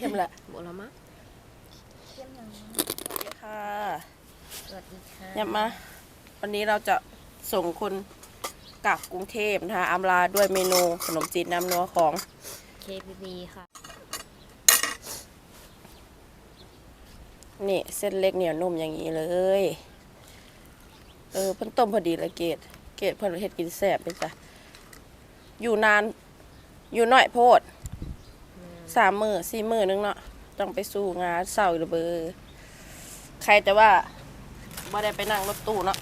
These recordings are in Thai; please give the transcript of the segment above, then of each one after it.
เข้มแหละหมดแล้วมั้งเข้มหนังสวัสดีค่ะ สวัสดีค่ะยับมา วันนี้เราจะส่งคุณกลับกรุงเทพนะคะอำลาด้วยเมนูขนมจีนน้ำนัวของเคพีบีค่ะ นี่เส้นเล็กเหนียวนุ่มอย่างนี้เลย เออเพิ่นต้มพอดีเลยเกดเกดเพิ่นเฮ็ดกินแซ่บเลยจ้ะอยู่นาน อยู่น้อยโพด สามมือสี่มือนึงเนาะต้องไปสู้งานเศร้าระเบอใครแต่ว่าบ่ได้ไปนั่งรถตู้เนาะ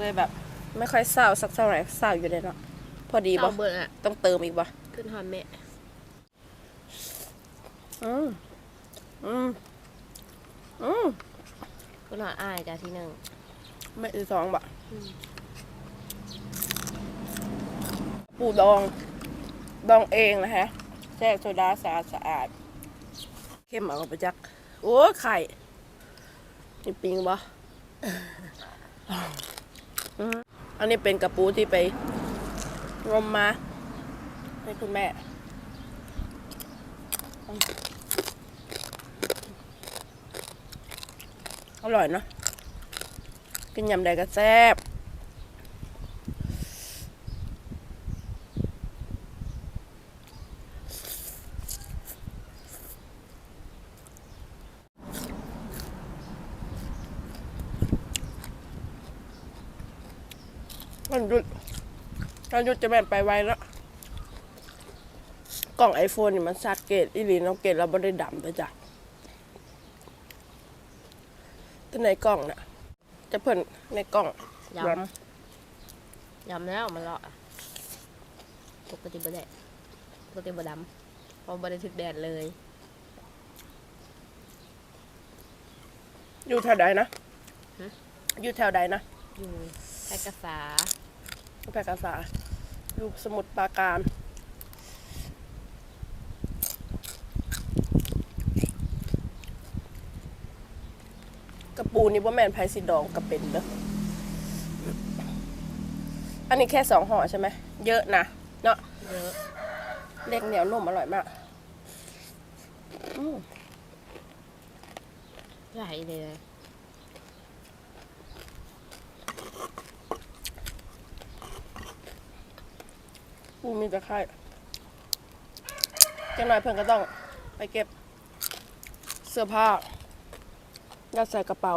เลยแบบ ไม่ค่อยเศร้าสักเท่าไหร่เศร้าอยู่เลยเนาะพอดีบ่เต่าเบิร์อะต้องเติมอีกบ่ขึ้นหอมแม่อืมอืมอืมขึ้นหอมอ้ายจ้าที่หนึ่งไม่อีสองบ่อืมปูดอง ดองเองนะฮะ แทรกโซดาสะอาดสะอาด เข้มเอาไปจัก โอ้ไข่นี่ปิงบ่อืมอันนี้เป็นกระปูที่ไปงมมาให้คุณแม่อร่อยเนอะกินยำใดก็แซ่บ มันหยุดมันหยุดจะแม่นไปไวแล้วกล่องไอโฟนนี่มันซัดเกตอีหลีน้องเกตเราไม่ได้ดำไปจ้ะแต่ในกล่องน่ะ จะเพิ่นในกล่องยร้ำยำแล้วมันเลาะอะปกติบ่ได้ปกติบ่ดำเพราะบ่ได้ถึกแดดเลยำอยู่แถวใดนะฮะอยู่แถวใดนะอยู่ แพร่กษาแพร่กษาอยู่สมุทรปราการกระปูนี่ว่าแมนไพซิดองกระเป็นเด้ออันนี้แค่สองห่อใช่ไหม เยอะนะเนาะเยอะเล็กเหนียวนุ่มอร่อยมากอืมใหญ่เลย ปูมีตะไคร้จังหน่อยเพิ่นก็ต้องไปเก็บเสื้อผ้ายัดใส่กระเป๋า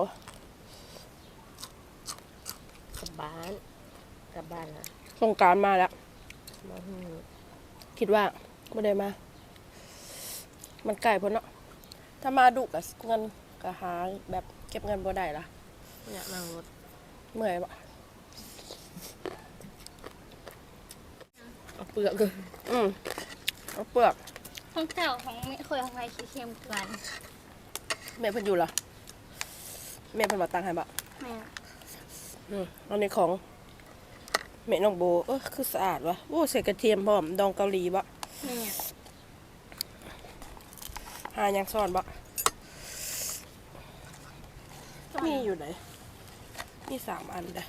กลับบ้านกลับบ้านนะสงกรารมาแล้ว มาหูคิดว่าไม่ได้มา มันไกลพ้นเนาะ ถ้ามาดุกับเงินก็หาแบบเก็บเงินบ่ได้ละเนี่ยนั่งรถ เมื่อยปะ เอาเปลือกเลยอืมเอาเปลือกของเก่าของไม่เคยของใครคิดเข้มกันเมย์เพิ่นอยู่เหรอเมย์เพิ่นมาตังค์ให้บะแม่อืมอันนี้ของเมย์น้องโบเออคือสะอาดวะโอ้ใส่กระเทียมพร้อมดองเกาหลีบะแม่หายังซ่อนบะมีอยู่ไหนมีสามอันเด้อ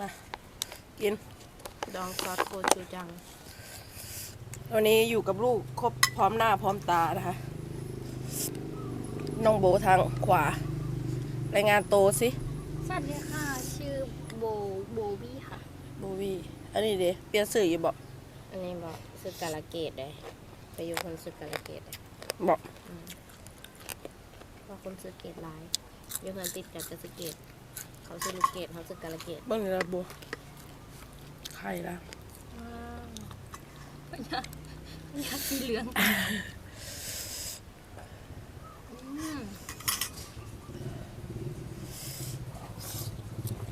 มากิน ดองซอสโคชูจัง วันนี้อยู่กับลูกครบพร้อมหน้าพร้อมตานะคะ น้องโบทางขวา รายงานโตวสิ สวัสดีค่ะ ชื่อโบโบบี้ค่ะ โบวีอันนี้เดเปลี่ยนสื่ออยู่บอกอันนี้บอกซึกกาลเกตเลยไปอยู่คนซึกกาลเกตเลยบอกเพราะคนซึกเกตหลายอยู่คนติดกับจะซึกเกต เขาซึกลูกเกตเขาซึกกาลเกต เบิ้งเลยละโบ ใครละว้าวอยากอยากสีเหลืองอืม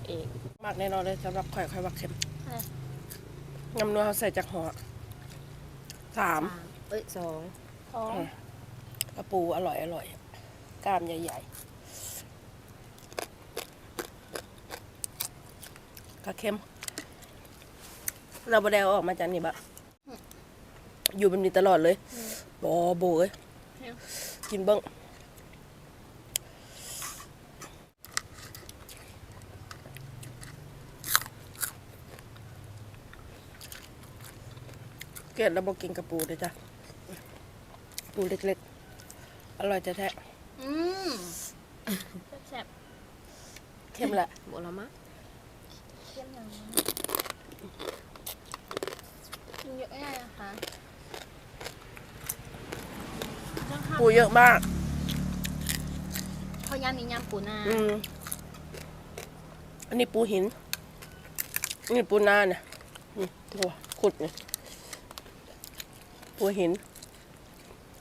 เอกมากแน่นอนเลยสำหรับข่อยข่อยวักเข็มอะไรยำนัวเขาใส่จากห่อสามสามเอ้ยสองท้องกระปูอร่อยอร่อยกล้ามใหญ่ๆกระเค็ม เราบดแดวออกมาจากนี่บะอยู่แบบนี้ตลอดเลยบอโบเอ้ยกินเบิ้งเกลียดแล้วบอกกินกระปูเลยจ้ะ ปูเล็กๆ อร่อยจะแท้อืมแซ่บๆเข้มแหละบละมะๆเทียมหนังกิ นเยอะไม่ได้นะคะต้องทปูเยอะมากำเขายำนี่ยำปูนาอืม อันนี้ปูหิน อันนี้ปูนาเนี่ยอืมตัวขุดเนี่ยปูหิน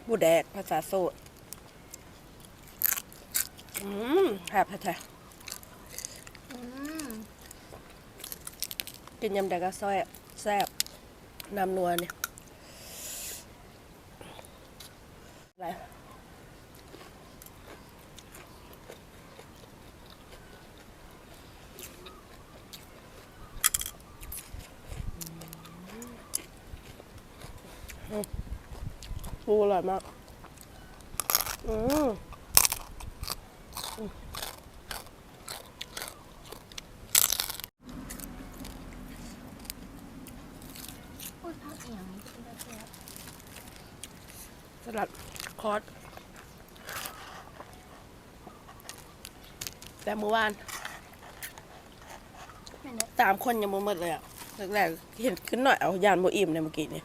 ปูแดกภาษาโซดอืมแซ่บแท้อืมๆกินยำแดกก็แซ่บแซ่บ น้ำนัวเนี่ยอะไรอืมปูอร่อยมาก อืม พูดพักเอียงกินได้แซ่บ ส ลัดคอสแต่เมื่อวานแม่นเด้อสามคนยังบ่หมดเลยอะแรกๆเห็นขึ้นหน่อยเอายานโบอิ่มในยเมื่อกี้นี่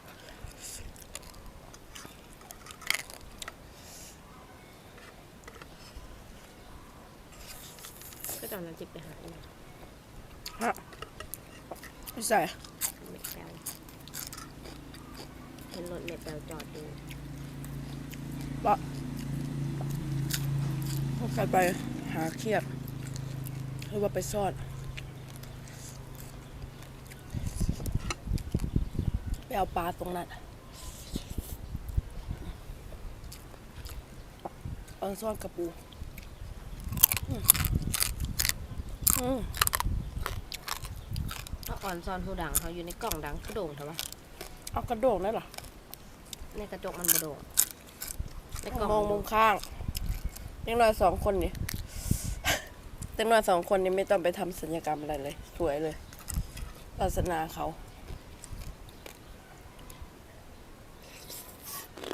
ก็ตอนนั้นจิบไปหาอีกฮะไม่ใส่เม็ดแปวเห็นรถเม็ดแปวจอด อยู่ใส่ไปหาเครียดหรือว่าไปซ่อนไปเอาปลาตรงนั้นเอาซ่อนกระปูอืมอืมถ้าอ่อนซอนหูดังเขาอยู่ในกล่องดังกระโด่งเถอะวะเอากระโดงได้เหรอ ในกระจกมันบโด่ง ในกล่องมองมุมข้างเด็กน้อยสองคนนี่เด็กน้อยสองคนนี่ไม่ต้องไปทำสัญญกรรมอะไรเลย สวยเลยศาสนาเขา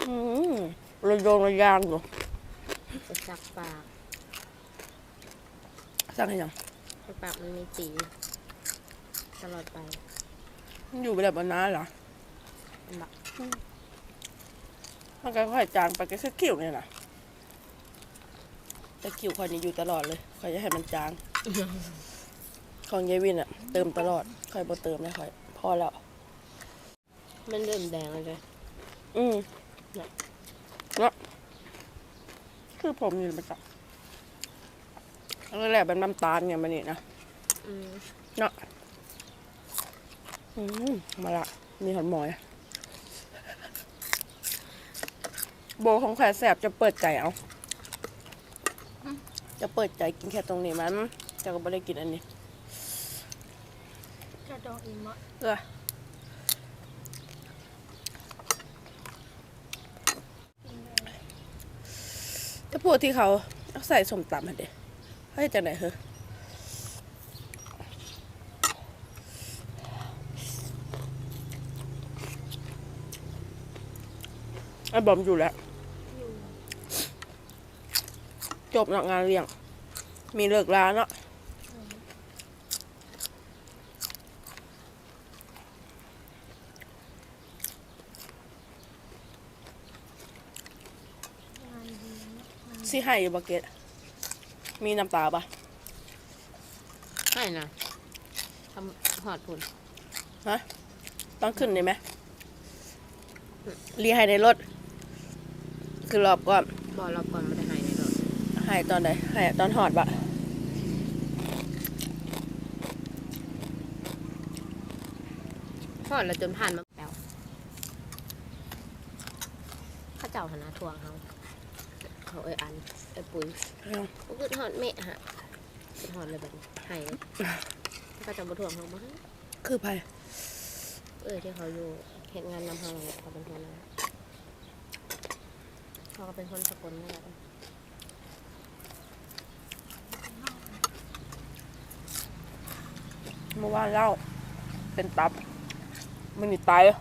อืมระโยงระยางอยู่ไปซักปากสร้างให้ยังซักปากมันมีสีตลอดไปมันอยู่ไปแบบนานเหรอ มันบักมันก็ค่อยจางไปก็แค่คิ้วเนี่ยนะแต่คิ้วคอยนี่อยู่ตลอดเลยคอยจะให้มันจาง ของยายวินอะเติมตลอดคอยบ่เติมนะคอย พอแล้ว มันเริ่มแดงเลยเลยอืมเนี่ยเนาะคือผมอยู่ประจำแล้วแหละเป็นน้ำตาลไงมันนี่นะอืมเนาะอืมมาละ มีหอนหมอย โบของแขวแสบจะเปิดใจเอา จะเปิดใจกินแค่ตรงนี้มันจะก็ไม่ได้กินอันนี้กระดองอีมะเออกินได้ถ้าพวกที่เขาเอาใส่สมตำหันเด็เฮ้ยจากไหนเหรอไอ้บอมอยู่แล้ว อยู่ จบจากงานเลี้ยง มีเลิกร้านเนาะงานดีนะสิให้อยู่บักเก็ตมีน้ำตาปะให้นะทำหอดผุนต้องขึ้นได้ไหมรีให้ในรถ คือรอบก่อนบอลรอบก่อนไม่ได้ให้ ในรถให้ตอนไหนให้ตอนหอดบะหอดแล้วจนผ่านมาแปวเข้าเจ้าหนนาทวงเขาเขาเอ้ยอันเอ้ยปุ๋ยก็คือหอดเมะฮะหอดเลยแบบนี้ให้เลยก็จะบทวงเขามาให้คือไผเออที่เขาอยู่เห็นงานนำเขาเนี่ยเขาเป็นคนนั้นเขาก็เป็นคนสกลนั่นแหละ เมื่อวานเล่า เป็นตับ มันนี่ตายแล้ว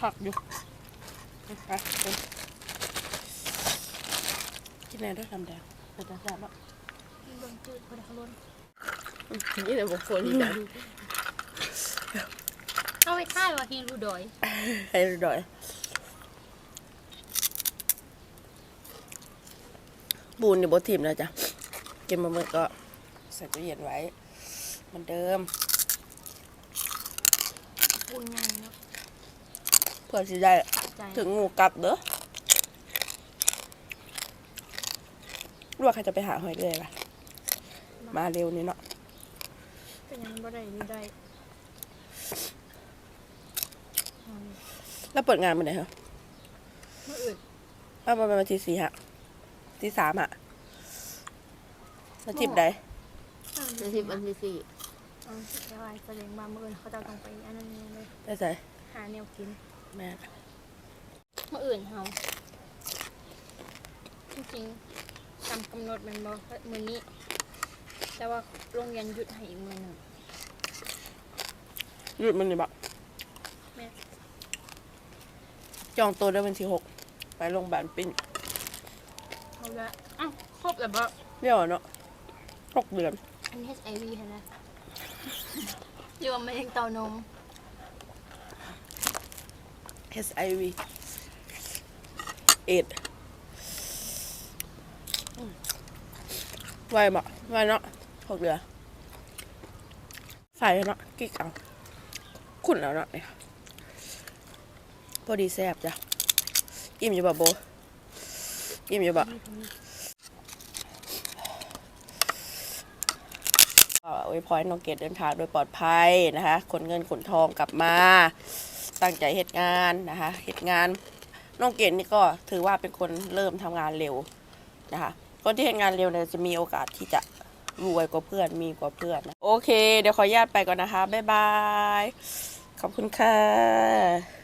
คักอยู่ไปกินแน่ด้วยน้ำแดงแต่จะแซ่บอะเบิ่งจืดคนเขาล้นนี่แต่บอกฝนจังเอาไว้ท่ายว่าฮิรูดอยให้ดอยบูนอยู่บนทีมนะจ๊ะกินมาเมื่อก็ใส่ตู้เย็นไว้ เหมือนเดิมปูนใหญ่เนาะเพื่อที่ได้สะใจถึงงูกลับเด้อรู้ว่าใครจะไปหาหอยเลยล่ะ มาเร็วนี่เนาะเป็นยังบ่ได้นี่ได้แล้วเปิดงานมาไหนเหรอเมื่ออื่นอ้าวมาประมาณทีสี่ฮะทีสามฮะแล้วทิปใดนาทีวันที่สี่ เอาสิไปไหว้แสดงมาเมื่ออื่นเขาจะต้องไปอันนั้นเลยได้ใส่หาแนวกินแม่เมื่ออื่นเฮาจริงๆตามกำหนดแมันบ่มื้อนี้ แต่ว่าโรงเรียนหยุดให้อีกมื้อหนึงหยุดมันนี่บอกแม่จองตัวได้วันที่หกไปโรงพยาบาลปิ้นเขาละอ้าวครบแล้วบ่เรียกว่าเนาะหกเดือนอันนี้ HIV หั่นนะเรียกว่าแมลงเต้านม HIV เอ็ดไวบ่ไวเนาะหกเดือนใส่เนาะกิ๊กเอาขุ่นแล้วเนาะเนี่ยพอดีแซ่บจ้ะอิ่มอยู่บ่โบอิ่มอยู่บ่ อวยพรให้น้องเกดเดินทางโดยปลอดภัยนะคะขนเงินขนทองกลับมา ตั้งใจเหตุงานนะคะเหตุงานน้องเกดนี่ก็ถือว่าเป็นคนเริ่มทำงานเร็วนะคะคนที่เหตุงานเร็วเนี่ยจะมีโอกาสที่จะรวยกว่าเพื่อนมีกว่าเพื่อนโอเค เดี๋ยวขออนุญาตไปก่อนนะคะบ๊ายบายขอบคุณค่ะ